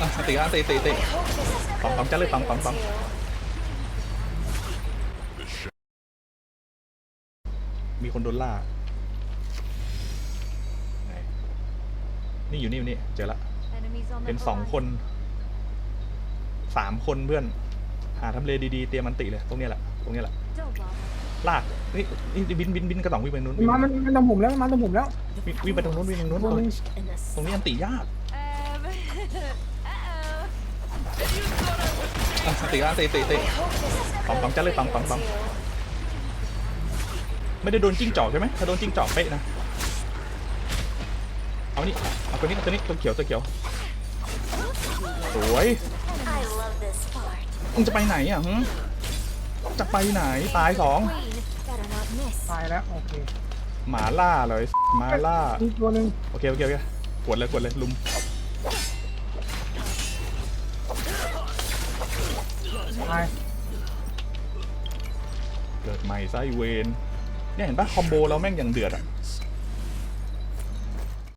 อะตีอะตีตีตี I hope this is สองสองจัดเลยสองสองสอง you. มีคนโดนล่าไหนนี่อยู่นี่อยู่นี่เจอละ Enemies on the เป็นสองคนสามคนเพื่อน หาทำเลดีๆเตรียมมันติเลยตรงเนี้ยแหละตรงเนี้ยแหละ Don't bother. ลากนี่นี่บินบินบินกระต่องวิ่งไปนู้นวิ่งมามันมันทำผมแล้วมันมาทำผมแล้ววิ่งวิ่งไปตรงนู้นวิ่งไปตรงนู้นตรงนี้ตรงนี้อันติยาก อะตีอะตีตีตี I hope this is สองสองจัดเลยสองสองสอง you. ไม่ได้โดนจิ้งจอกใช่ไหมถ้าโดนจิ้งจอกเป๊ะนะเอานี่เอาตัวนี้เอาตัวนี้ตัวเขียวตัวเขียวสวย I love this part. มึงจะไปไหนอะหึจะไปไหนตายสอง Queen, better not miss. ตายแล้วโอเคหมาล่าเลยหมาล่า อีกตัวหนึ่งโอเคโอเคโอเคกดเลยกดเลยลุม ตายเกิดใหม่ไซเวนเนี่ยเห็นปะคอมโบเราแม่งอย่างเดือดอะ